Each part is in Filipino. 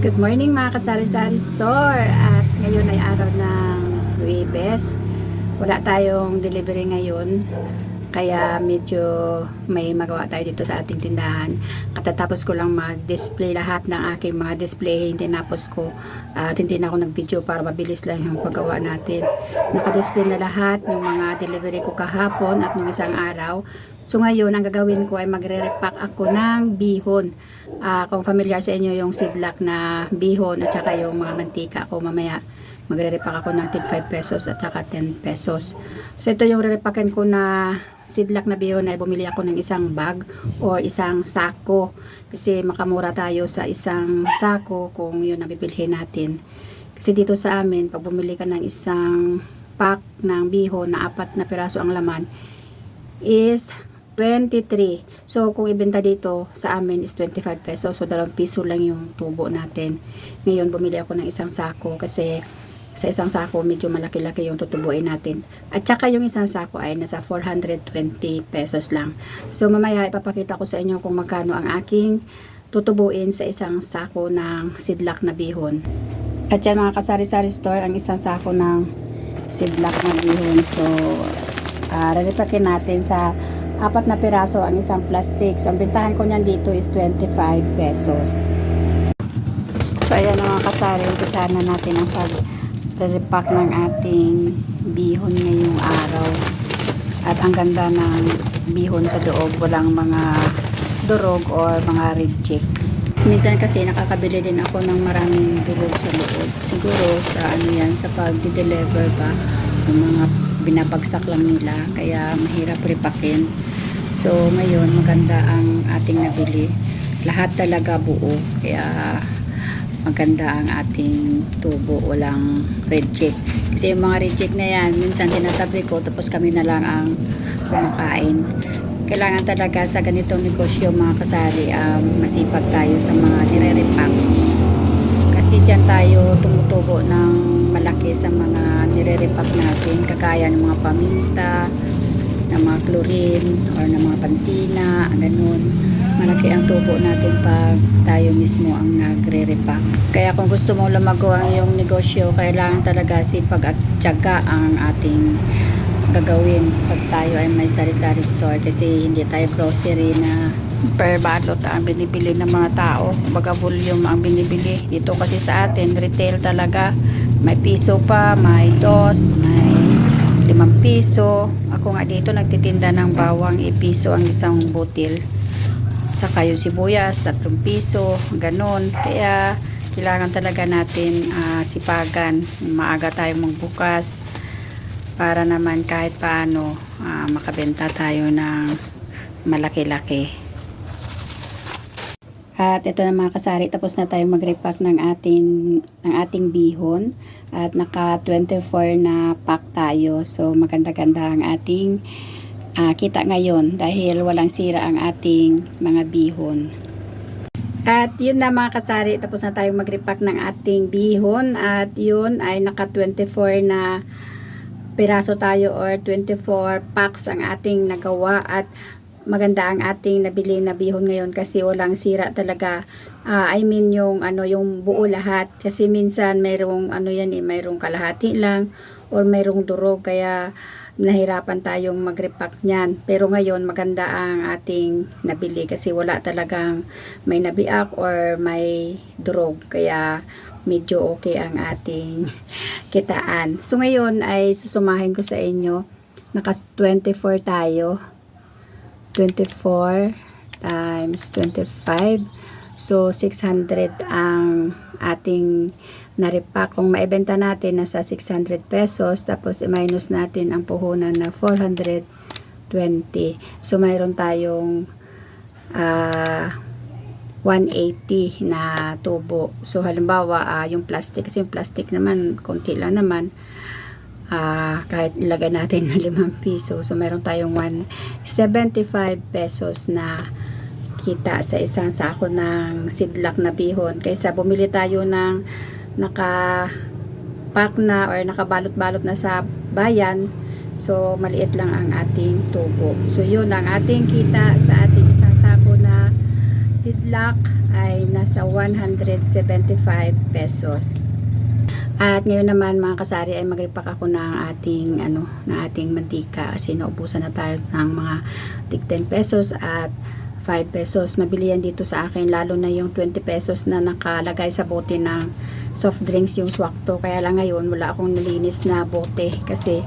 Good morning mga kasari-sari store at ngayon ay araw ng Huwebes. Wala tayong delivery ngayon kaya medyo may magawa tayo dito sa ating tindahan. Katatapos ko lang mag-display lahat ng aking mga display. Tinapos ko at hindi na ako nag-video para mabilis lang yung paggawa natin. Naka-display na lahat ng mga delivery ko kahapon at nung isang araw. So ngayon, ang gagawin ko ay magre-repack ako ng bihon. Ah, kung familiar sa inyo yung sidlak na bihon at saka yung mga mantika ko mamaya magre-repack ako ng 5 pesos at saka 10 pesos. So ito yung re-repackin ko na sidlak na bihon ay bumili ako ng isang bag or isang sako kasi makamura tayo sa isang sako kung yun ang bibilhin natin. Kasi dito sa amin, pag bumili ka ng isang pack ng bihon na apat na piraso ang laman is 23. So, kung ibenta dito sa amin is 25 pesos. So, dalawang piso lang yung tubo natin. Ngayon, bumili ako ng isang sako kasi sa isang sako medyo malaki-laki yung tutubuin natin. At saka yung isang sako ay nasa 420 pesos lang. So, mamaya ipapakita ko sa inyo kung magkano ang aking tutubuin sa isang sako ng sidlak na bihon. At yan mga kasari-sari store, ang isang sako ng sidlak na bihon. So, uh, raripakin natin sa apat na piraso ang isang plastic. So, ang bintahan ko niyan dito is 25 pesos. So, ayan mga kasari. Umpisahan na natin ang pag-repack ng ating bihon ngayong araw. At ang ganda ng bihon sa loob. Walang mga durog or mga reject. Minsan kasi nakakabili din ako ng maraming durog sa loob. Siguro sa ano yan, sa pag-deliver pa. Yung mga binabagsak lang nila kaya mahirap ripakin so ngayon maganda ang ating nabili. Lahat talaga buo kaya maganda ang ating tubo walang reject kasi yung mga reject na yan minsan tinatabi ko tapos kami na lang ang kumakain. Kailangan talaga sa ganitong negosyo mga kasari um, masipag tayo sa mga nire-repack. Kasi dyan tayo tumutubo ng malaki sa mga nire-repack natin kagaya ng mga paminta ng mga chlorine or ng mga pantina ganun. Malaki ang tubo natin pag tayo mismo ang nagre-repack. Kaya kung gusto mong lumago ang iyong negosyo kailangan talaga sipag at tiyaga ang ating gagawin pag tayo ay may sari-sari store kasi hindi tayo grocery na per balot ang binibili ng mga tao. Baga volume ang binibili. Dito kasi sa atin retail talaga. May piso pa may dos may limang piso. Ako nga dito nagtitinda ng bawang ipiso ang isang butil. Saka yung sibuyas tatlong piso ganon kaya kailangan talaga natin ah, sipagan. Maaga tayong magbukas para naman kahit paano ah, makabenta tayo ng malaki-laki at ito na mga kasari, tapos na tayong mag-repack ng ating, ng ating bihon. At naka 24 na pack tayo. So maganda-ganda ang ating ah, kita ngayon dahil walang sira ang ating mga bihon. At yun na mga kasari, tapos na tayong mag-repack ng ating bihon. At yun ay naka 24 na piraso tayo or 24 packs ang ating nagawa. At maganda ang ating nabili na bihon ngayon kasi walang sira talaga. Ah, I mean yung ano yung buo lahat kasi minsan mayroong ano yan eh, mayroong kalahati lang or mayroong durog kaya nahirapan tayong mag-repack niyan. Pero ngayon maganda ang ating nabili kasi wala talagang may nabiak or may durog kaya medyo okay ang ating kitaan. So ngayon ay susumahin ko sa inyo naka 24 tayo 24 times 25. So, 600 ang ating naripak. Kung maibenta natin, nasa 600 pesos. Tapos, i-minus natin ang puhunan na 420. So, mayroon tayong ah 180 na tubo. So, halimbawa, ah, yung plastic, kasi yung plastic naman, konti lang naman, ah kahit ilagay natin na 5 piso. So, meron tayong 175 pesos na kita sa isang sako ng sidlak na bihon. Kaysa bumili tayo ng naka pack na or nakabalot-balot na sa bayan. So, maliit lang ang ating tubo. So, yun ang ating kita sa ating isang sako na seedlock ay nasa 175 pesos. At ngayon naman mga kasari ay magripak ako ng ating ano, ng ating mantika kasi naubusan na tayo ng mga tig 10 pesos at 5 pesos. Mabili yan dito sa akin lalo na yung 20 pesos na nakalagay sa bote ng soft drinks yung swakto. Kaya lang ngayon wala akong nalinis na bote kasi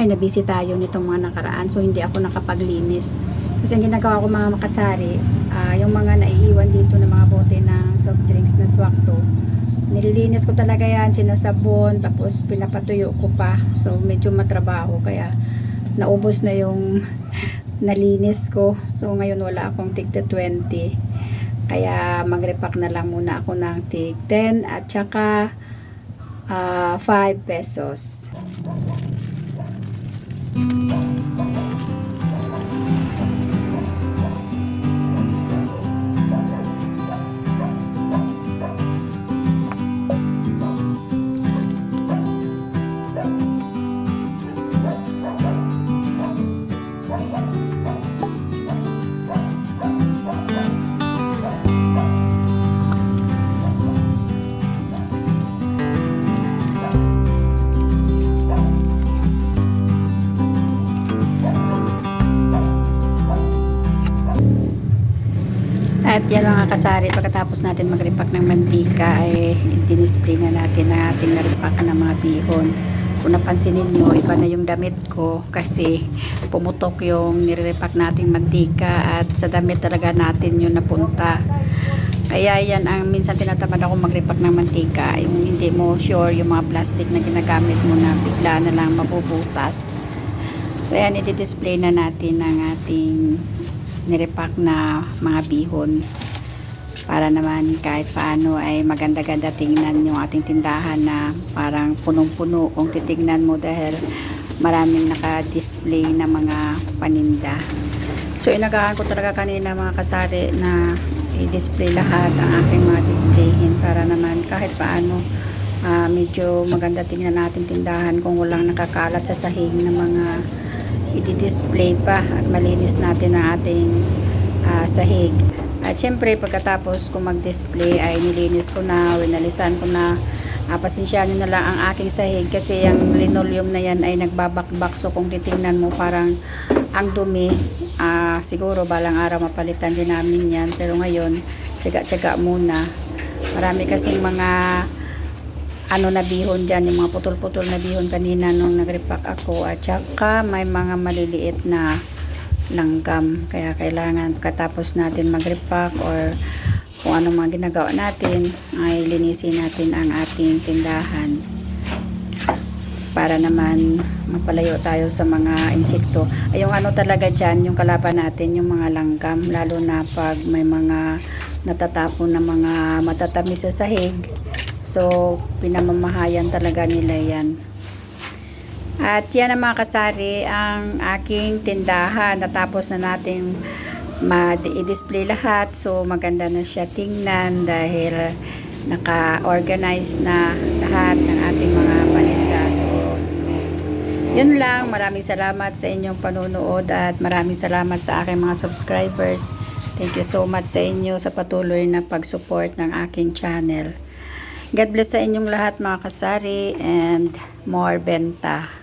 ay nabisi tayo nitong mga nakaraan so hindi ako nakapaglinis. Kasi ang ginagawa ko mga makasari, ah, yung mga naiiwan dito ng mga bote ng soft drinks na swakto, nililinis ko talaga yan, sinasabon, tapos pinapatuyo ko pa. So, medyo matrabaho, kaya naubos na yung nalinis ko. So, ngayon wala akong tig 20. Kaya magrepack na lang muna ako ng tig 10 at saka ah, 5 pesos. At yan mga kasari, pagkatapos natin magripak ng mantika ay dinisplay na natin ang ating naripakan ng mga bihon. Kung napansin ninyo, iba na yung damit ko kasi pumutok yung niriripak nating mantika at sa damit talaga natin yung napunta. Kaya yan ang minsan tinatamad ako magripak ng mantika, yung hindi mo sure yung mga plastic na ginagamit mo na bigla na lang mabubutas. So ayan, i-display na natin ang ating nirepack na mga bihon para naman kahit paano ay maganda-ganda tingnan yung ating tindahan na parang punong-puno kung titignan mo dahil maraming naka-display na mga paninda. So inagaan ko talaga kanina mga kasari na i-display lahat ang aking mga displayhin para naman kahit paano ah, medyo maganda tingnan natin tindahan kung walang nakakalat sa sahig ng mga i-display pa at malinis natin ang ating ah, sahig. At syempre pagkatapos ko mag-display ay nilinis ko na, winalisan ko na. Uh, pasensyanin na lang ang aking sahig kasi yung linoleum na yan ay nagbabakbak. So kung titingnan mo parang ang dumi. Ah, siguro balang araw mapalitan din namin yan. Pero ngayon tsaga-tsaga muna. Marami kasing mga ano na bihon dyan, yung mga putol-putol na bihon kanina nung nag-repack ako. At saka may mga maliliit na langgam. Kaya kailangan katapos natin mag-repack or kung ano mga ginagawa natin ay linisin natin ang ating tindahan. Para naman mapalayo tayo sa mga insekto. Ay yung ano talaga dyan yung kalaban natin yung mga langgam. Lalo na pag may mga natatapon na mga matatamis sa sahig So, pinamamahayan talaga nila yan. At yan ang mga kasari, ang aking tindahan. Natapos na natin ma-display lahat. So, maganda na siya tingnan dahil naka-organize na lahat ng ating mga paninda. So, yun lang. Maraming salamat sa inyong panunood at maraming salamat sa aking mga subscribers. Thank you so much sa inyo sa patuloy na pag-support ng aking channel. God bless sa inyong lahat mga kasari and more benta.